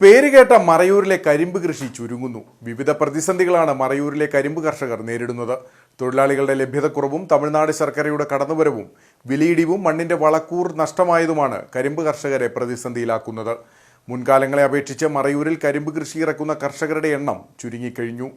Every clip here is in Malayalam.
പേരുകേട്ട മറയൂരിലെ കരിമ്പ് കൃഷി ചുരുങ്ങുന്നു. വിവിധ പ്രതിസന്ധികളാണ് മറയൂരിലെ കരിമ്പ് കർഷകർ നേരിടുന്നത്. തൊഴിലാളികളുടെ ലഭ്യതക്കുറവും തമിഴ്നാട് ശർക്കരയുടെ കടന്നുവരവും വിലയിടിവും മണ്ണിന്റെ വളക്കൂർ നഷ്ടമായതുമാണ് കരിമ്പ് കർഷകരെ പ്രതിസന്ധിയിലാക്കുന്നത്. മുൻകാലങ്ങളെ അപേക്ഷിച്ച് മറയൂരിൽ കരിമ്പ് കൃഷി ഇറക്കുന്ന കർഷകരുടെ എണ്ണം ചുരുങ്ങിക്കഴിഞ്ഞു.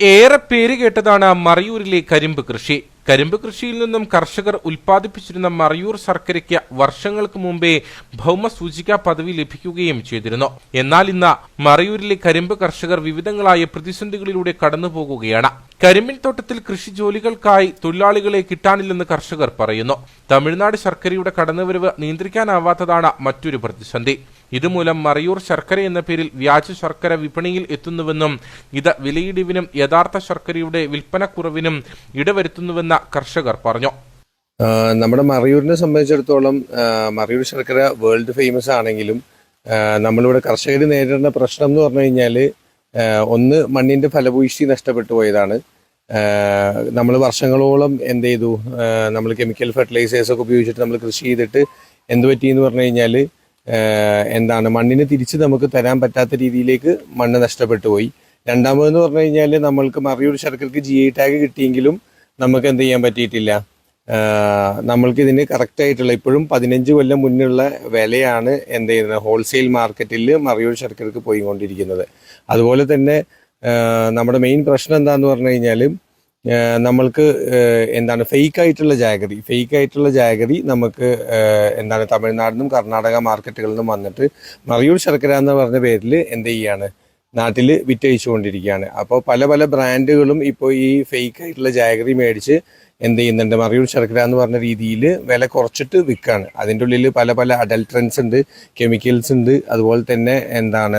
ഏറെ പേര് കേട്ടതാണ് മറയൂരിലെ കരിമ്പ് കൃഷി. കരിമ്പ് കൃഷിയിൽ നിന്നും കർഷകർ ഉൽപ്പാദിപ്പിച്ചിരുന്ന മറയൂർ ശർക്കരയ്ക്ക് വർഷങ്ങൾക്ക് മുമ്പേ ഭൗമസൂചികാ പദവി ലഭിക്കുകയും ചെയ്തിരുന്നു. എന്നാൽ ഇന്ന് മറയൂരിലെ കരിമ്പ് കർഷകർ വിവിധങ്ങളായ പ്രതിസന്ധികളിലൂടെ കടന്നുപോകുകയാണ്. കരിമ്പിൻ തോട്ടത്തിൽ കൃഷി ജോലികൾക്കായി തൊഴിലാളികളെ കിട്ടാനില്ലെന്ന് കർഷകർ പറയുന്നു. തമിഴ്നാട് ശർക്കരയുടെ കടന്നുവരവ് നിയന്ത്രിക്കാനാവാത്തതാണ് മറ്റൊരു പ്രതിസന്ധി. ഇതുമൂലം മറയൂർ ശർക്കര എന്ന പേരിൽ വ്യാജ ശർക്കര വിപണിയിൽ എത്തുന്നുവെന്നും ഇത് വിലയിടിവിനും യഥാർത്ഥ ശർക്കരയുടെ വിൽപ്പനക്കുറവിനും ഇടവരുത്തുന്നുവെന്ന കർഷകർ പറഞ്ഞു. നമ്മുടെ മറയൂരിനെ സംബന്ധിച്ചിടത്തോളം മറയൂർ ശർക്കര വേൾഡ് ഫേമസ് ആണെങ്കിലും നമ്മളിവിടെ കർഷകർ നേരിടുന്ന പ്രശ്നം എന്ന് പറഞ്ഞു കഴിഞ്ഞാൽ ഒന്ന് മണ്ണിന്റെ ഫലഭൂയിഷ്ടി നഷ്ടപ്പെട്ടു പോയതാണ്. നമ്മൾ വർഷങ്ങളോളം എന്ത് ചെയ്തു? നമ്മൾ കെമിക്കൽ ഫെർട്ടിലൈസേഴ്സ് ഒക്കെ ഉപയോഗിച്ചിട്ട് നമ്മൾ കൃഷി ചെയ്തിട്ട് എന്ത് പറ്റിയെന്ന് പറഞ്ഞു കഴിഞ്ഞാൽ എന്താണ് മണ്ണിന് തിരിച്ച് നമുക്ക് തരാൻ പറ്റാത്ത രീതിയിലേക്ക് മണ്ണ് നഷ്ടപ്പെട്ടു പോയി. രണ്ടാമതെന്ന് പറഞ്ഞു കഴിഞ്ഞാൽ നമ്മൾക്ക് മറയൂർ ശർക്കരക്ക് ജി ഐ ടാഗ് കിട്ടിയെങ്കിലും നമുക്ക് എന്ത് ചെയ്യാൻ പറ്റിയിട്ടില്ല. നമ്മൾക്ക് ഇതിന് കറക്റ്റ് ആയിട്ടുള്ള ഇപ്പോഴും പതിനഞ്ച് കൊല്ലം മുന്നുള്ള വിലയാണ് എന്ത് ചെയ്യുന്നത്? ഹോൾസെയിൽ മാർക്കറ്റിൽ മറയൂർ ശർക്കരക്ക് പോയിക്കൊണ്ടിരിക്കുന്നത്. അതുപോലെ തന്നെ നമ്മുടെ മെയിൻ പ്രശ്നം എന്താന്ന് പറഞ്ഞു കഴിഞ്ഞാൽ നമ്മൾക്ക് എന്താണ് ഫേക്ക് ആയിട്ടുള്ള ജാഗറി ഫേക്ക് ആയിട്ടുള്ള ജാഗറി നമുക്ക് എന്താണ് തമിഴ്നാടിനും കർണാടക മാർക്കറ്റുകളിൽ നിന്നും വന്നിട്ട് മറിയൂർ ശർക്കര എന്ന് പറഞ്ഞ പേരിൽ എന്ത് ചെയ്യാണ്? നാട്ടിൽ വിറ്റഴിച്ചുകൊണ്ടിരിക്കുകയാണ്. അപ്പോൾ പല പല ബ്രാൻഡുകളും ഇപ്പോൾ ഈ ഫേക്ക് ആയിട്ടുള്ള ജാഗറി മേടിച്ച് എന്ത് ചെയ്യുന്നുണ്ട്? മറിയൂർ ശർക്കര എന്ന് പറഞ്ഞ രീതിയിൽ വില കുറച്ചിട്ട് വിൽക്കുകയാണ് അതിന്റെ ഉള്ളിൽ പല പല അഡൽട്രൻസ് ഉണ്ട് കെമിക്കൽസ് ഉണ്ട് അതുപോലെ തന്നെ എന്താണ്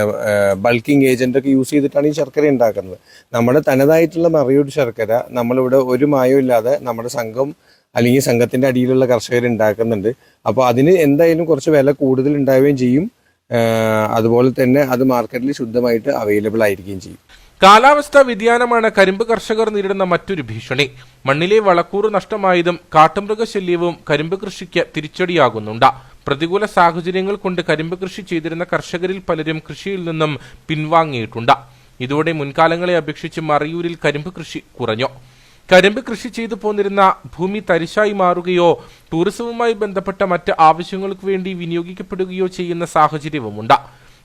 ബൾക്കിംഗ് ഏജന്റ് ഒക്കെ യൂസ് ചെയ്തിട്ടാണ് ഈ ശർക്കര ഉണ്ടാക്കുന്നത്. നമ്മുടെ തനതായിട്ടുള്ള മറിയൂർ ശർക്കര നമ്മളിവിടെ ഒരു മായവും ഇല്ലാതെ നമ്മുടെ സംഘം അല്ലെങ്കിൽ സംഘത്തിന്റെ അടിയിലുള്ള കർഷകർ ഉണ്ടാക്കുന്നുണ്ട്. അപ്പോൾ അതിന് എന്തായാലും കുറച്ച് വില കൂടുതൽ ഉണ്ടാവുകയും ചെയ്യും. അതുപോലെ തന്നെ അത് മാർക്കറ്റിൽ ശുദ്ധമായിട്ട് അവൈലബിൾ ആയിരിക്കുകയും ചെയ്യും. കാലാവസ്ഥാ വ്യതിയാനമാണ് കരിമ്പ് കർഷകർ നേരിടുന്ന മറ്റൊരു ഭീഷണി. മണ്ണിലെ വളക്കൂറ് നഷ്ടമായതും കാട്ടുമൃഗശല്യവും കരിമ്പ് കൃഷിക്ക് തിരിച്ചടിയാകുന്നുണ്ട്. പ്രതികൂല സാഹചര്യങ്ങൾ കൊണ്ട് കരിമ്പ് കൃഷി ചെയ്തിരുന്ന കർഷകരിൽ പലരും കൃഷിയിൽ നിന്നും പിൻവാങ്ങിയിട്ടുണ്ട്. ഇതോടെ മുൻകാലങ്ങളെ അപേക്ഷിച്ച് മറയൂരിൽ കരിമ്പ് കൃഷി കുറഞ്ഞു. കരിമ്പ് കൃഷി ചെയ്തു പോന്നിരുന്ന ഭൂമി തരിശായി മാറുകയോ ടൂറിസവുമായി ബന്ധപ്പെട്ട മറ്റ് ആവശ്യങ്ങൾക്ക് വേണ്ടി വിനിയോഗിക്കപ്പെടുകയോ ചെയ്യുന്ന സാഹചര്യവുമുണ്ട്.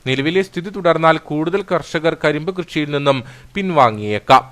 നിലവിലെ സ്ഥിതി തുടർന്നാൽ കൂടുതൽ കർഷകർ കരിമ്പ് കൃഷിയിൽ നിന്നും പിൻവാങ്ങിയേക്കാം.